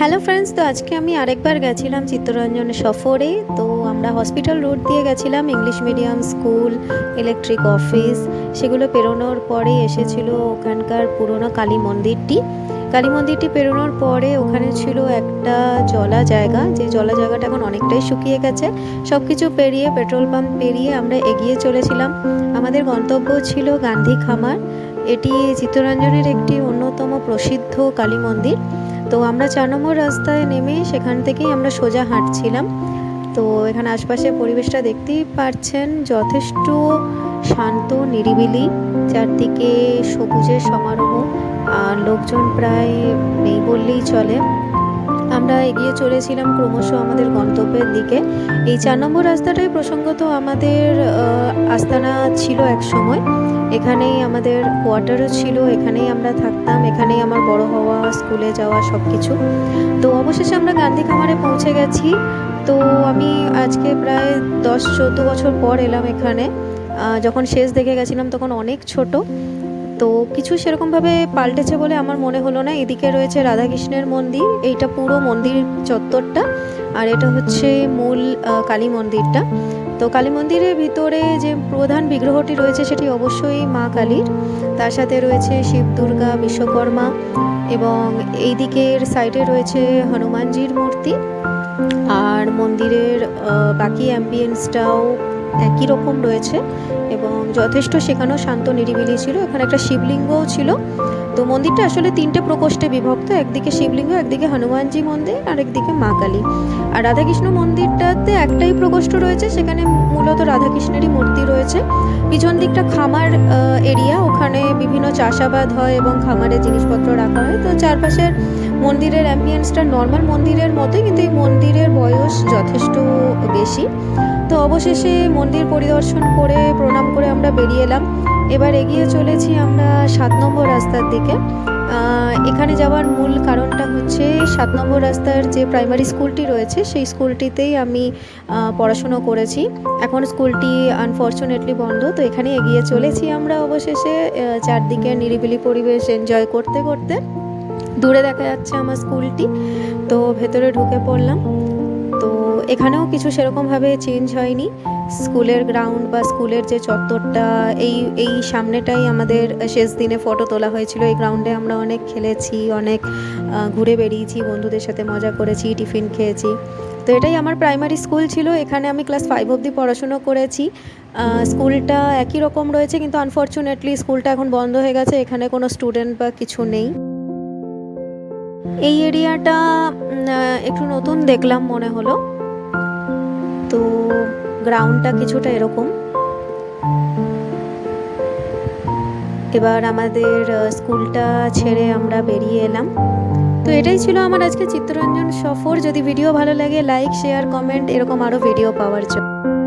Hello friends তো আজকে আমি আরেকবার গেছিলাম চিত্তরঞ্জন সফরে। তো আমরা হসপিটাল রোড দিয়ে গেছিলাম English medium school electric office সেগুলো পেরোনোর পরে এসেছিল ওখানকার পুরনো কালী মন্দিরটি। কালী মন্দিরটি পেরোনোর পরে ওখানে ছিল একটা জলা জায়গা। যে জলা জায়গাটা এখন অনেকটাই শুকিয়ে গেছে। সব কিছু পেরিয়ে পেট্রোল পাম্প পেরিয়ে আমরা এগিয়ে চলেছিলাম। আমাদের গন্তব্য ছিল গান্ধী খামার। এটি চিত্তরঞ্জনের একটি অন্যতম প্রসিদ্ধ কালী মন্দির। তো আমরা চার নম্বর রাস্তায় নেমে সেখান থেকেই আমরা সোজা হাঁটছিলাম। তো এখানে আশপাশের পরিবেশটা দেখতেই পারছেন, যথেষ্ট শান্ত, নিরিবিলি। চারদিকে সবুজের সমারোহ। আর লোকজন প্রায় নেই বললেই চলে। আমরা এগিয়ে চলেছিলাম ক্রমশ আমাদের গন্তব্যের দিকে। এই চার নম্বর রাস্তাটাই প্রসঙ্গত আমাদের আস্তানা ছিল এক সময়। এখানেই আমাদের কোয়ার্টারও ছিল, এখানেই আমরা থাকতাম, এখানেই আমার বড় হওয়া, স্কুলে যাওয়া সব কিছু তো অবশেষে আমরা গান্ধী খামারে পৌঁছে গেছি। তো আমি আজকে প্রায় দশ চোদ্দ বছর পর এলাম এখানে। যখন শেষ দেখে গেছিলাম তখন অনেক ছোট। তো কিছু সেরকমভাবে পাল্টেছে বলে আমার মনে হলো না। এদিকে রয়েছে রাধাকৃষ্ণের মন্দির, এইটা পুরো মন্দির চত্বরটা, আর এটা হচ্ছে মূল কালী মন্দিরটা। তো কালী মন্দিরের ভিতরে যে প্রধান বিগ্রহটি রয়েছে সেটি অবশ্যই মা কালীর। তার সাথে রয়েছে শিব দুর্গা, বিশ্বকর্মা এবং এই দিকের সাইডে রয়েছে হনুমানজির মূর্তি। আর মন্দিরের বাকি অ্যাম্বিয়েন্সটাও একই রকম রয়েছে এবং যথেষ্ট সেখানেও শান্ত নিরিবিলি ছিল। এখানে একটা শিবলিঙ্গও ছিল। তো মন্দিরটা আসলে তিনটে প্রকোষ্ঠে বিভক্ত, একদিকে শিবলিঙ্গ, একদিকে হনুমানজি মন্দির, আর একদিকে মা কালী। আর রাধাকৃষ্ণ মন্দিরটাতে একটাই প্রকোষ্ঠ রয়েছে, সেখানে মূলত রাধাকৃষ্ণেরই মূর্তি রয়েছে। পিছন দিকটা খামার এরিয়া ওখানে বিভিন্ন চাষাবাদ হয় এবং খামারের জিনিসপত্র রাখা হয়। তো চারপাশের মন্দিরের অ্যাম্বিয়েন্সটা নর্মাল মন্দিরের মতোই, কিন্তু এই মন্দিরের বয়স যথেষ্ট বেশি। তো অবশেষে মন্দির পরিদর্শন করে, প্রণাম করে আমরা বেরিয়ে এলাম। এবার এগিয়ে চলেছি আমরা সাত নম্বর রাস্তার দিকে। এখানে যাওয়ার মূল কারণটা হচ্ছে সাত নম্বর রাস্তার যে প্রাইমারি স্কুলটি রয়েছে, সেই স্কুলটিতেই আমি পড়াশুনো করেছি। এখন স্কুলটি আনফর্চুনেটলি বন্ধ, তো এখানে এগিয়ে চলেছি আমরা অবশেষে। চারদিকে নিরিবিলি পরিবেশ এনজয় করতে করতে। দূরে দেখা যাচ্ছে আমার স্কুলটি। তো ভেতরে ঢুকে পড়লাম। তো এখানেও কিছু সেরকমভাবে চেঞ্জ হয়নি। স্কুলের গ্রাউন্ড বা স্কুলের যে চত্বরটা, এই এই সামনেটাই আমাদের শেষ দিনে ফটো তোলা হয়েছিল। এই গ্রাউন্ডে আমরা অনেক খেলেছি, অনেক ঘুরে বেরিয়েছি বন্ধুদের সাথে মজা করেছি, টিফিন খেয়েছি। তো এটাই আমার প্রাইমারি স্কুল ছিল। এখানে আমি ক্লাস ফাইভ অবধি পড়াশুনো করেছি। স্কুলটা একই রকম রয়েছে, কিন্তু আনফর্চুনেটলি স্কুলটা এখন বন্ধ হয়ে গেছে। এখানে কোনো স্টুডেন্ট বা কিছু নেই। এই এরিয়াটা একটু নতুন দেখলাম মনে হলো। তো গ্রাউন্ডটা কিছুটা এরকম। এবার আমাদের স্কুলটা ছেড়ে আমরা বেরিয়ে এলাম। তো এটাই ছিল আমার আজকে চিত্তরঞ্জন সফর। যদি ভিডিও ভালো লাগে লাইক শেয়ার কমেন্ট এরকম আরও ভিডিও পাওয়ার জন্য।